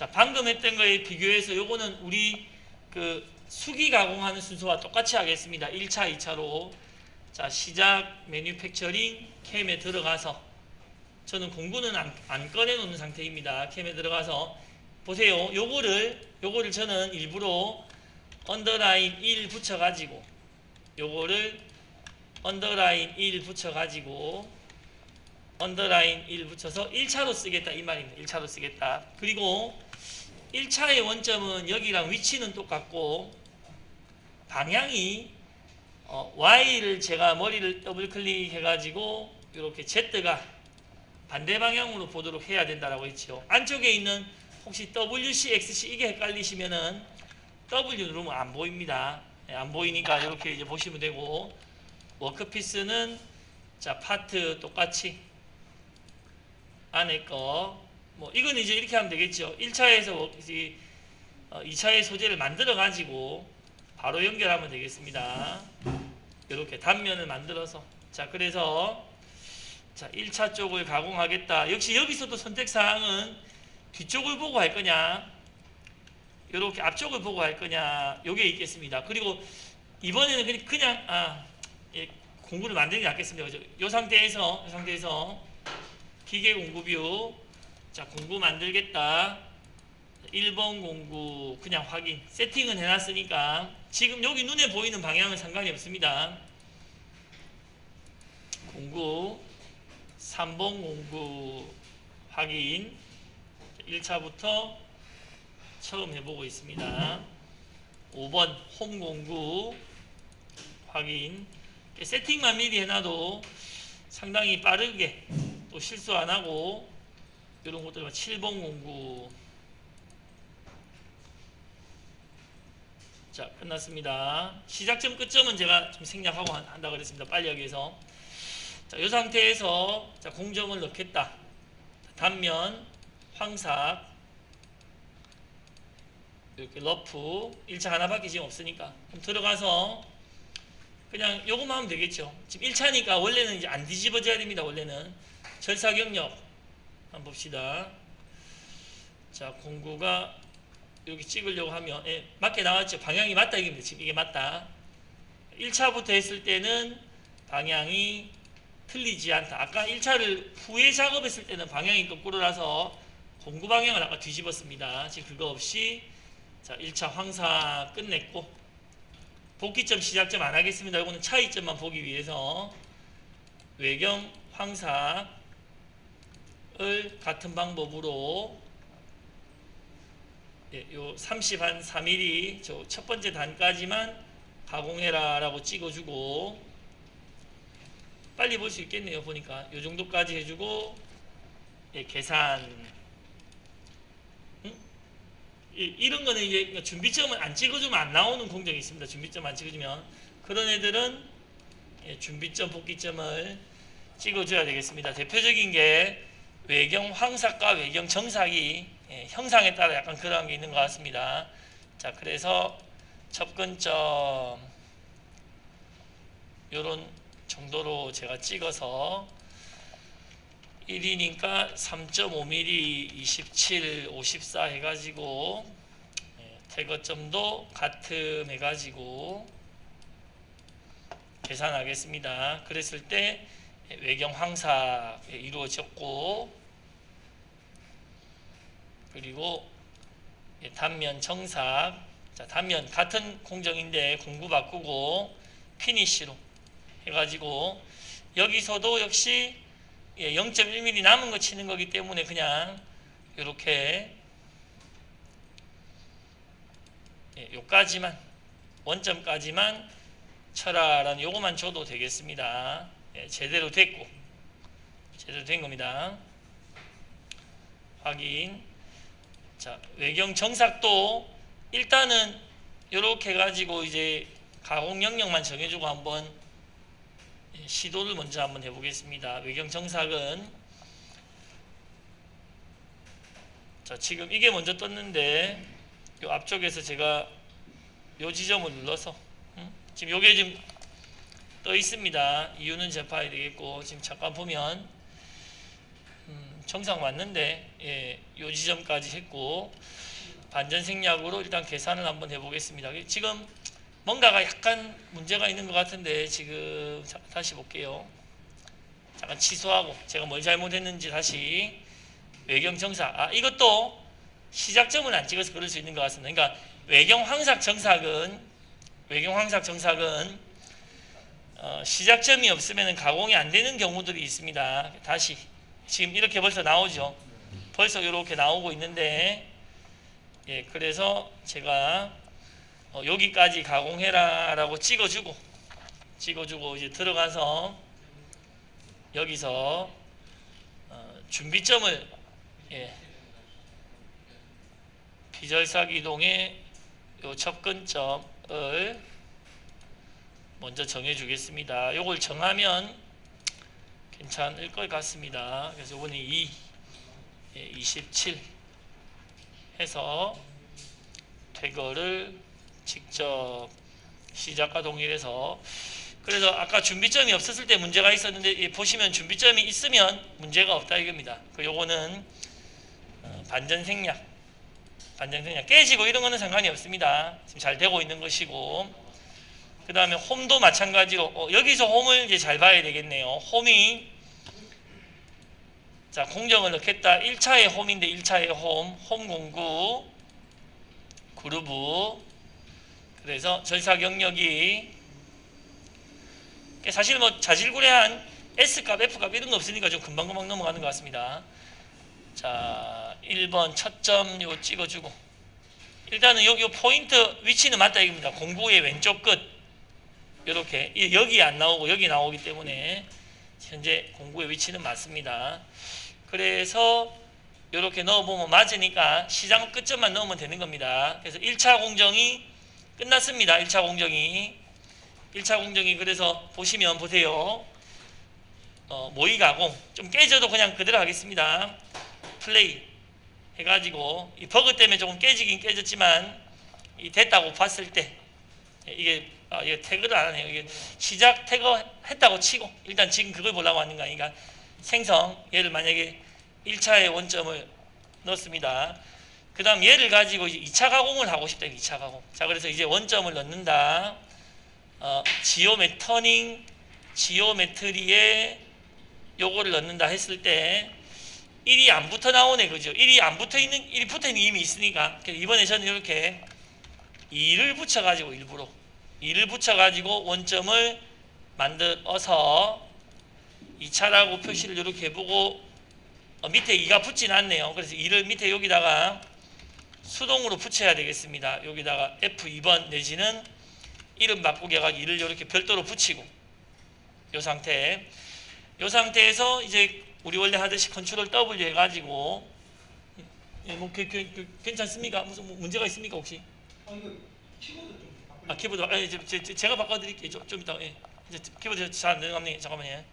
자, 방금 했던 거에 비교해서 요거는 우리 그 수기 가공하는 순서와 똑같이 하겠습니다. 1차, 2차로. 자, 시작 매뉴팩처링 캠에 들어가서 저는 공구는 안, 안 꺼내 놓는 상태입니다. 캠에 들어가서 보세요. 요거를 요거를 저는 일부러 언더라인 1 붙여 가지고 요거를 언더라인 1 붙여 가지고 언더라인 1 붙여서 1차로 쓰겠다 이 말입니다. 1차로 쓰겠다. 그리고 1차의 원점은 여기랑 위치는 똑같고 방향이 어, Y를 제가 머리를 더블 클릭해 가지고 이렇게 Z가 반대 방향으로 보도록 해야 된다라고 했죠. 안쪽에 있는 혹시 WC, XC 이게 헷갈리시면은 W 누르면 안 보입니다. 예, 안 보이니까 이렇게 이제 보시면 되고 워크피스는 자 파트 똑같이 안에 거 뭐 이건 이제 이렇게 하면 되겠죠. 1차에서 이 2차의 소재를 만들어 가지고 바로 연결하면 되겠습니다. 이렇게 단면을 만들어서 자 그래서 자 1차 쪽을 가공하겠다. 역시 여기서도 선택 사항은 뒤쪽을 보고 할 거냐 이렇게 앞쪽을 보고 할 거냐 요게 있겠습니다. 그리고 이번에는 그냥, 그냥 아 예, 공구를 만드는 게 낫겠습니다. 그죠? 요 상태에서 요 상태에서 기계 공구 뷰 자 공구 만들겠다. 1번 공구 그냥 확인. 세팅은 해놨으니까 지금 여기 눈에 보이는 방향은 상관이 없습니다. 공구 3번 공구 확인. 1차부터 처음 해보고 있습니다. 5번 홈 공구 확인. 세팅만 미리 해놔도 상당히 빠르게 또 실수 안 하고 이런 것들 7번 공구 자 끝났습니다. 시작점 끝점은 제가 좀 생략하고 한- 한다 그랬습니다. 빨리 위해서. 자이 상태에서 자 공정을 넣겠다. 단면 황삭 이렇게 러프. 1차 하나밖에 지금 없으니까. 그럼 들어가서 그냥 요것만 하면 되겠죠. 지금 1차니까 원래는 이제 안 뒤집어져야 됩니다 원래는. 절사 경력 한번 봅시다. 자, 공구가 여기 찍으려고 하면 예, 맞게 나왔죠. 방향이 맞다 이겁니다. 지금 이게 맞다. 1차부터 했을 때는 방향이 틀리지 않다. 아까 1차를 후에 작업했을 때는 방향이 거꾸로라서 공구 방향을 아까 뒤집었습니다. 지금 그거 없이 자, 1차 황사 끝냈고 복귀점 시작점 안 하겠습니다. 이거는 차이점만 보기 위해서 외경 황사 을 같은 방법으로 예, 요 30한 3mm 저 첫 번째 단까지만 가공해라 라고 찍어주고 빨리 볼 수 있겠네요 보니까. 요 정도까지 해주고 예, 계산. 이런 거는 이제 준비점을 안 찍어주면 안 나오는 공정이 있습니다. 준비점 안 찍어주면. 그런 애들은 예, 준비점 복귀점을 찍어줘야 되겠습니다. 대표적인 게 외경 황삭과 외경 정삭이 예, 형상에 따라 약간 그런 게 있는 것 같습니다. 자, 그래서 접근점 요런 정도로 제가 찍어서 1이니까 3.5mm 27, 54 해가지고 예, 태거점도 같음 해가지고 계산하겠습니다. 그랬을 때 외경 황삭 이루어졌고 그리고 예, 단면 정삭 자 단면 같은 공정인데 공구 바꾸고 피니쉬로 해가지고 여기서도 역시 예, 0.1mm 남은 거 치는 거기 때문에 그냥 이렇게 예, 요까지만 원점까지만 쳐라라는 요거만 줘도 되겠습니다. 예, 제대로 됐고 제대로 된 겁니다. 확인. 자 외경 정삭도 일단은 이렇게 가지고 이제 가공 영역만 정해주고 한번 예, 시도를 먼저 한번 해보겠습니다. 외경 정삭은 자 지금 이게 먼저 떴는데 요 앞쪽에서 제가 요 지점을 눌러서 음? 지금 요게 지금 떠 있습니다. 이유는 제가 봐야 되겠고 지금 잠깐 보면 음, 정상 맞는데 예, 요 지점까지 했고 반전 생략으로 일단 계산을 한번 해보겠습니다. 지금 뭔가가 약간 문제가 있는 것 같은데 지금 자, 다시 볼게요. 잠깐 취소하고 제가 뭘 잘못했는지 다시 외경 정사 아 이것도 시작점을 안 찍어서 그럴 수 있는 것 같습니다. 그러니까 외경 황삭 정삭은 외경 황삭 정삭은 어, 시작점이 없으면 가공이 안 되는 경우들이 있습니다. 다시 지금 이렇게 벌써 나오죠. 벌써 이렇게 나오고 있는데 예 그래서 제가 어, 여기까지 가공해라 라고 찍어주고 찍어주고 이제 들어가서 여기서 어, 준비점을 예, 비절삭 이동의 요 접근점을 먼저 정해 주겠습니다. 요걸 정하면 괜찮을 것 같습니다. 그래서 이번에 2, 예, 27 해서 퇴거를 직접 시작과 동일해서 그래서 아까 준비점이 없었을 때 문제가 있었는데 이 보시면 준비점이 있으면 문제가 없다 이겁니다. 그 요거는 어, 반전 생략, 반전 생략 깨지고 이런 거는 상관이 없습니다. 지금 잘 되고 있는 것이고 그 다음에 홈도 마찬가지로 어, 여기서 홈을 이제 잘 봐야 되겠네요. 홈이 자 공정을 넣겠다. 1차의 홈인데 1차의 홈, 홈 공구 그루브 그래서 절사 경력이 사실 뭐 자질구레한 S값, F값 이런 거 없으니까 좀 금방금방 넘어가는 것 같습니다. 자, 1번 첫점 요 찍어주고 일단은 여기 요 포인트 위치는 맞다 이겁니다. 공구의 왼쪽 끝 이렇게 여기 안 나오고 여기 나오기 때문에 현재 공구의 위치는 맞습니다. 그래서 이렇게 넣어보면 맞으니까 시장 끝점만 넣으면 되는 겁니다. 그래서 1차 공정이 끝났습니다. 1차 공정이 1차 공정이 그래서 보시면 보세요. 어, 모의 가공 좀 깨져도 그냥 그대로 하겠습니다. 플레이 해가지고 이 버그 때문에 조금 깨지긴 깨졌지만 이 됐다고 봤을 때 이게 아, 이게 태그를 안 하네요. 이게 시작 태그 했다고 치고 일단 지금 그걸 보려고 하는 거 아닌가? 생성 얘를 만약에 1차의 원점을 넣습니다. 그 다음 얘를 가지고 이제 2차 가공을 하고 싶다. 2차 가공. 자, 그래서 이제 원점을 넣는다. 어, 지오메 터닝 지오메트리에 요거를 넣는다 했을 때 1이 안 붙어 나오네. 그죠? 1이 안 붙어 있는 1이 붙어 있는 이미 있으니까 그래서 이번에 저는 이렇게 2를 붙여 가지고 일부러 2를 붙여 가지고 원점을 만들어서 2차라고 표시를 이렇게 해보고 어, 밑에 2가 붙진 않네요. 그래서 2를 밑에 여기다가 수동으로 붙여야 되겠습니다. 여기다가 F2번 내지는 이름 바꾸게 해가지고 2를 이렇게 별도로 붙이고 이 상태 이 상태에서 이제 우리 원래 하듯이 컨트롤 W 해가지고 예, 뭐 괜찮습니까? 무슨 뭐 문제가 있습니까 혹시? 아 이거 키보드 좀. 아 키보드 아, 예, 제, 제, 제- 제 가 바꿔드릴게요. 좀, 좀 이따 예. 이제 키보드 잘 안 되는 잠깐만요.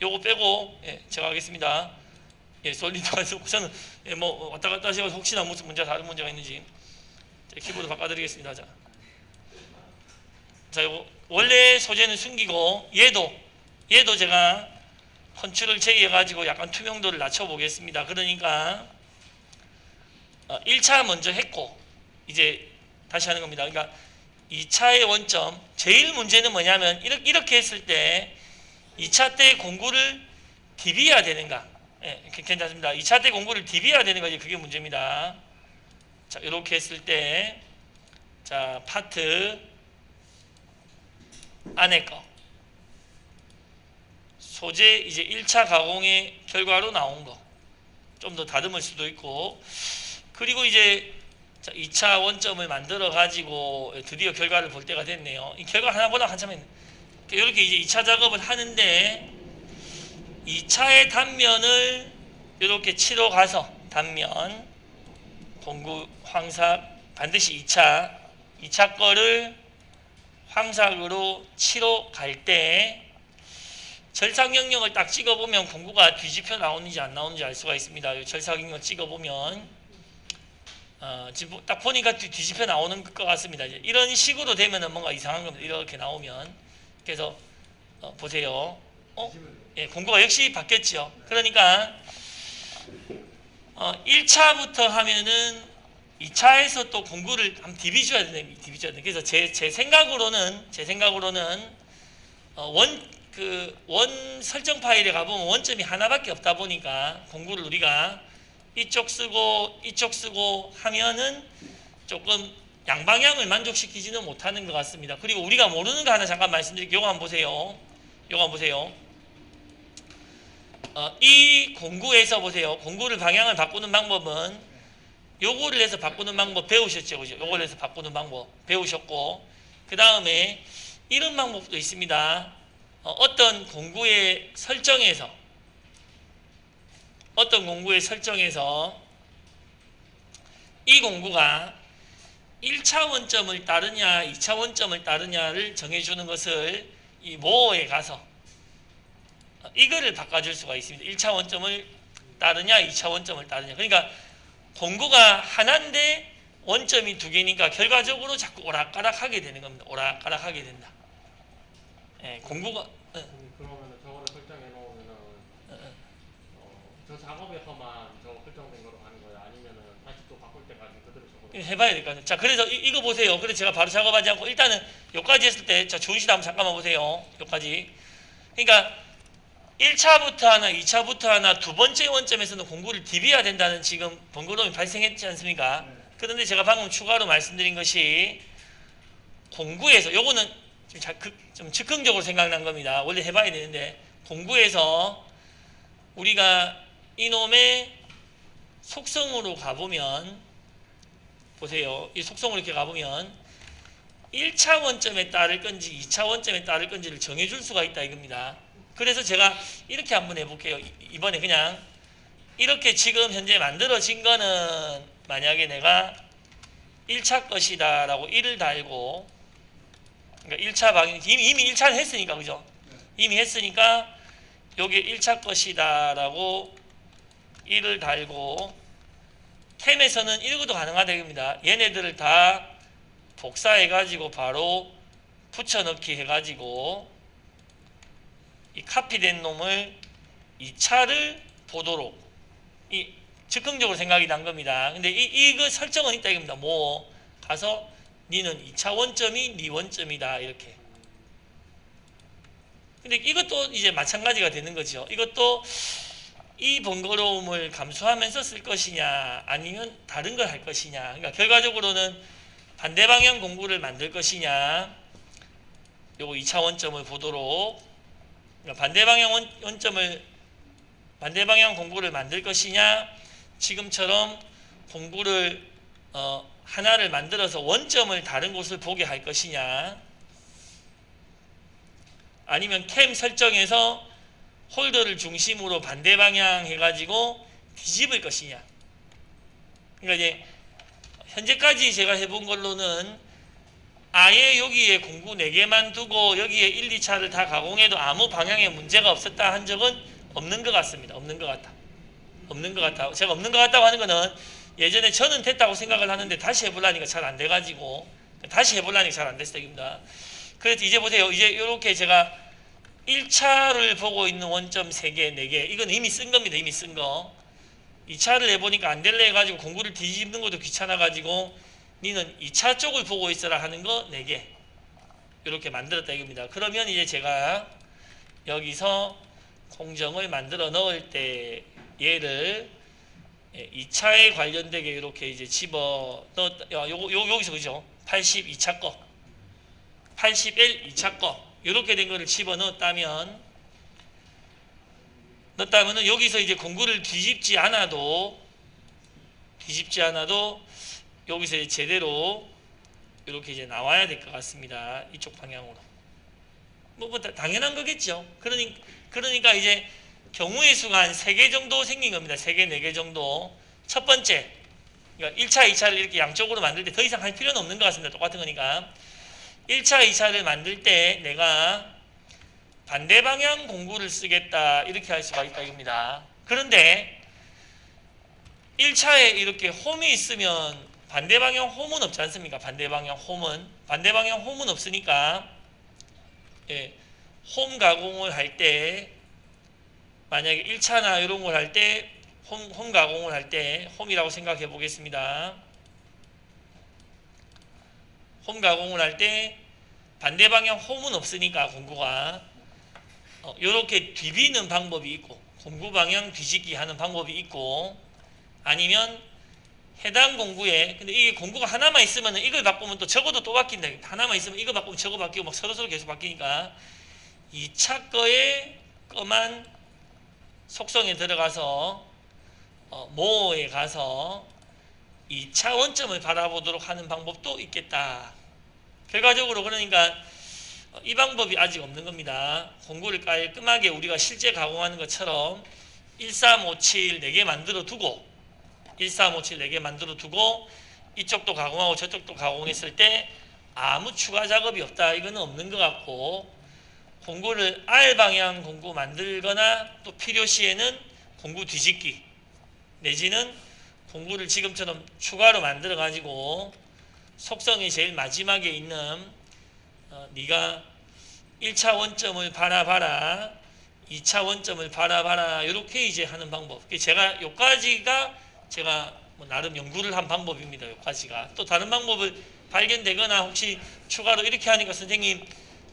요거 빼고 예, 제가 하겠습니다. 예, 솔리드에서 저는 예, 뭐 왔다 갔다 하시고 혹시나 무슨 문제 다른 문제가 있는지 제 키보드 바꿔드리겠습니다. 자, 자 요거 원래 소재는 숨기고 얘도 얘도 제가 컨트롤 J 해가지고 약간 투명도를 낮춰 보겠습니다. 그러니까 어, 1차 먼저 했고 이제 다시 하는 겁니다. 그러니까 2차의 원점 제일 문제는 뭐냐면 이렇게, 이렇게 했을 때 2차 때 공구를 디비해야 되는가 예, 괜- 괜찮습니다. 2차 때 공구를 디비해야 되는 거지 그게 문제입니다. 자 이렇게 했을 때 자 파트 안에 거 소재 이제 1차 가공의 결과로 나온 거 좀 더 다듬을 수도 있고 그리고 이제 자, 2차 원점을 만들어 가지고 드디어 결과를 볼 때가 됐네요. 이 결과 하나보다 한참. 이렇게 이제 2차 작업을 하는데 2차의 단면을 이렇게 치러 가서 단면 공구 황삭 반드시 2차 2차 거를 황삭으로 치러 갈 때 절삭 영역을 딱 찍어 보면 공구가 뒤집혀 나오는지 안 나오는지 알 수가 있습니다. 이 절삭 영역 찍어 보면 어, 지금 딱 보니까 뒤- 뒤집혀 나오는 것 같습니다. 이런 식으로 되면은 뭔가 이상한 겁니다. 이렇게 나오면 그래서 어, 보세요. 어? 예, 공구가 역시 바뀌었죠. 그러니까 어, 1차부터 하면은 2차에서 또 공구를 한번 디비줘야 되네, 디비줘야 돼. 그래서 제, 제 생각으로는, 제 생각으로는, 어, 원, 그, 원 설정 파일에 가보면 원점이 하나밖에 없다 보니까 공구를 우리가 이쪽 쓰고, 이쪽 쓰고 하면은 조금 양방향을 만족시키지는 못하는 것 같습니다. 그리고 우리가 모르는 거 하나 잠깐 말씀드릴게요. 요거 한번 보세요. 요거 한번 보세요. 어, 이 공구에서 보세요. 공구를 방향을 바꾸는 방법은 요거를 해서 바꾸는 방법 배우셨죠, 그죠? 요거를 해서 바꾸는 방법 배우셨고 그 다음에 이런 방법도 있습니다. 어, 떤 공구의 설정에서 어떤 공구의 설정에서 이 공구가 1차 원점을 따르냐, 2차 원점을 따르냐를 정해주는 것을 이 모어에 가서 어, 이거를 바꿔줄 수가 있습니다. 1차 원점을 따르냐, 2차 원점을 따르냐. 그러니까 공구가 하나인데 원점이 두 개니까 결과적으로 자꾸 오락가락하게 되는 겁니다. 오락가락하게 된다. 예, 공구가 예, 선생님, 그러면은 저거를 설정해 놓으면은 예, 예. 어, 저 작업에서만 저 설정된 거로 가는 거예요? 아니면은 다시 또 바꿀 때까지 그대로 저거 이거 해봐야 될것 같아요. 자, 그래서 이, 거 보세요. 그래서 제가 바로 작업하지 않고 일단은 여기까지 했을 때, 자, 좋은 시도 한번 잠깐만 보세요. 여기까지. 그러니까 1차부터 하나, 2차부터 하나, 두 번째 원점에서는 공구를 디비해야 된다는 지금 번거로움이 발생했지 않습니까? 그런데 제가 방금 추가로 말씀드린 것이 공구에서 요거는 좀, 자, 그, 좀 즉흥적으로 생각난 겁니다. 원래 해봐야 되는데 공구에서 우리가 이놈의 속성으로 가보면 보세요. 이 속성으로 이렇게 가보면 1차 원점에 따를 건지 2차 원점에 따를 건지를 정해줄 수가 있다 이겁니다. 그래서 제가 이렇게 한번 해볼게요. 이- 이번에 그냥 이렇게 지금 현재 만들어진 거는 만약에 내가 1차 것이다 라고 1을 달고 그러니까 1차 방향 이미, 이미 1차는 했으니까 그죠? 이미 했으니까 요게 1차 것이다 라고 1을 달고 캠에서는 이것도 가능하다 이겁니다. 얘네들을 다 복사해 가지고 바로 붙여넣기 해 가지고 이 카피된 놈을 2차를 보도록 이 즉흥적으로 생각이 난 겁니다. 근데 이 이거 설정은 있다 이겁니다. 뭐 가서 니는 2차 원점이 니 원점이다 이렇게. 근데 이것도 이제 마찬가지가 되는 거죠. 이것도 이 번거로움을 감수하면서 쓸 것이냐 아니면 다른 걸 할 것이냐. 그러니까 결과적으로는 반대 방향 공구를 만들 것이냐. 요거 2차 원점을 보도록. 그러니까 반대 방향 원, 원점을 반대 방향 공구를 만들 것이냐. 지금처럼 공구를 어, 하나를 만들어서 원점을 다른 곳을 보게 할 것이냐. 아니면 캠 설정에서 홀더를 중심으로 반대 방향 해가지고 뒤집을 것이냐. 그러니까 이제 현재까지 제가 해본 걸로는 아예 여기에 공구 4개만 두고 여기에 1, 2차를 다 가공해도 아무 방향에 문제가 없었다 한 적은 없는 것 같습니다. 없는 것 같다. 없는 것 같다. 제가 없는 것 같다고 하는 거는 예전에 저는 됐다고 생각을 하는데 다시 해보려니까 잘 안 돼가지고 다시 해보려니까 잘 안 됐어요. 입니다. 그래서 이제 보세요. 이제 이렇게 제가 1차를 보고 있는 원점 3개, 4개. 이건 이미 쓴 겁니다. 이미 쓴 거. 2차를 해보니까 안 될래 해가지고 공구를 뒤집는 것도 귀찮아가지고 니는 2차 쪽을 보고 있어라 하는 거 4개. 이렇게 만들었다 이겁니다. 그러면 이제 제가 여기서 공정을 만들어 넣을 때 얘를 2차에 관련되게 이렇게 이제 집어 넣었다. 야, 요거, 요, 여기서 그죠? 82차 거. 81 2차 거. 이렇게 된 거를 집어 넣었다면 여기서 이제 공구를 뒤집지 않아도 뒤집지 않아도 여기서 이제 제대로 이렇게 이제 나와야 될 것 같습니다. 이쪽 방향으로. 뭐, 뭐 다- 당연한 거겠죠. 그러니 그러니까 이제 경우의 수가 한 3개 정도 생긴 겁니다. 3개, 4개 정도. 첫 번째. 그러니까 1차, 2차를 이렇게 양쪽으로 만들 때 더 이상 할 필요는 없는 것 같습니다. 똑같은 거니까. 1차, 2차를 만들 때 내가 반대 방향 공구를 쓰겠다 이렇게 할 수가 있다 이겁니다. 그런데 1차에 이렇게 홈이 있으면 반대 방향 홈은 없지 않습니까? 반대 방향 홈은 반대 방향 홈은 없으니까 예, 홈 가공을 할 때 만약에 1차나 이런 걸 할 때 홈, 홈 가공을 할 때 홈이라고 생각해 보겠습니다. 홈 가공을 할 때 반대 방향 홈은 없으니까 공구가 어, 이렇게 뒤비는 방법이 있고 공구 방향 뒤집기 하는 방법이 있고 아니면 해당 공구에 근데 이게 공구가 하나만 있으면 이걸 바꾸면 또 저거도 또 바뀐다. 하나만 있으면 이거 바꾸면 저거 바뀌고 막 서로 서로 계속 바뀌니까 2차 거에 거만 속성에 들어가서 어, 모에 가서 2차 원점을 바라보도록 하는 방법도 있겠다. 결과적으로 그러니까 어, 이 방법이 아직 없는 겁니다. 공구를 깔끔하게 우리가 실제 가공하는 것처럼 1357 4개 만들어 두고 1357 4개 만들어 두고 이쪽도 가공하고 저쪽도 가공했을 때 아무 추가 작업이 없다. 이거는 없는 것 같고 공구를 R 방향 공구 만들거나 또 필요시에는 공구 뒤집기 내지는 공구를 지금처럼 추가로 만들어 가지고 속성이 제일 마지막에 있는 어, 네가 1차 원점을 바라봐라 2차 원점을 바라봐라 이렇게 이제 하는 방법. 제가 요까지가 제가 뭐 나름 연구를 한 방법입니다 요까지가. 또 다른 방법을 발견되거나 혹시 추가로 이렇게 하니까 선생님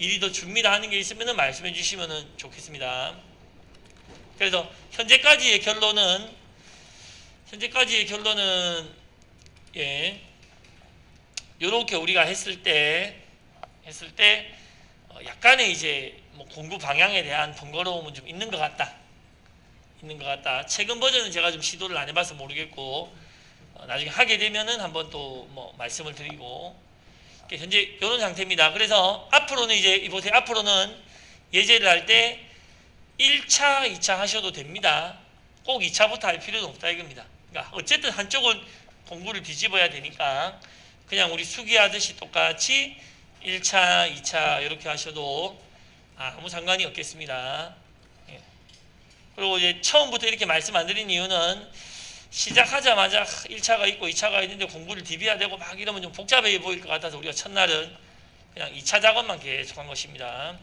일이 더 줍니다 하는 게 있으면 말씀해 주시면 좋겠습니다. 그래서 현재까지의 결론은 현재까지의 결론은 예 요렇게 우리가 했을 때 했을 때 어, 약간의 이제 뭐 공부 방향에 대한 번거로움은 좀 있는 것 같다. 있는 것 같다. 최근 버전은 제가 좀 시도를 안 해봐서 모르겠고 어, 나중에 하게 되면은 한번 또 뭐 말씀을 드리고 현재 이런 상태입니다. 그래서 앞으로는 이제 이 보세요. 앞으로는 예제를 할 때 1차, 2차 하셔도 됩니다. 꼭 2차부터 할 필요는 없다 이겁니다. 그러니까 어쨌든 한쪽은 공부를 뒤집어야 되니까 그냥 우리 수기하듯이 똑같이 1차, 2차 이렇게 하셔도 아무 상관이 없겠습니다. 예. 그리고 이제 처음부터 이렇게 말씀 안 드린 이유는 시작하자마자 1차가 있고 2차가 있는데 공부를 디비야 되고 막 이러면 좀 복잡해 보일 것 같아서 우리가 첫날은 그냥 2차 작업만 계속 한 것입니다.